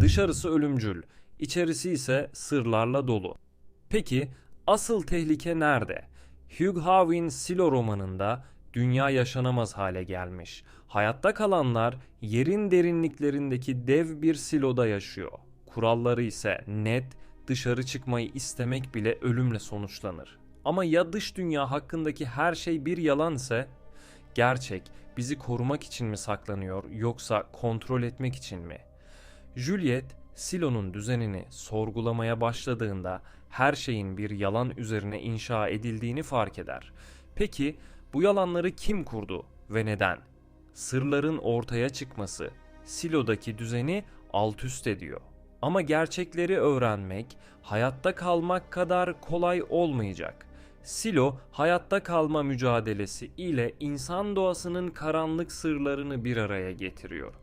Dışarısı ölümcül, içerisi ise sırlarla dolu. Peki asıl tehlike nerede? Hugh Howey'in Silo romanında dünya yaşanamaz hale gelmiş. Hayatta kalanlar yerin derinliklerindeki dev bir siloda yaşıyor. Kuralları ise net, dışarı çıkmayı istemek bile ölümle sonuçlanır. Ama ya dış dünya hakkındaki her şey bir yalan ise gerçek bizi korumak için mi saklanıyor yoksa kontrol etmek için mi? Juliet, Silo'nun düzenini sorgulamaya başladığında her şeyin bir yalan üzerine inşa edildiğini fark eder. Peki bu yalanları kim kurdu ve neden? Sırların ortaya çıkması Silo'daki düzeni alt üst ediyor. Ama gerçekleri öğrenmek hayatta kalmak kadar kolay olmayacak. Silo hayatta kalma mücadelesi ile insan doğasının karanlık sırlarını bir araya getiriyor.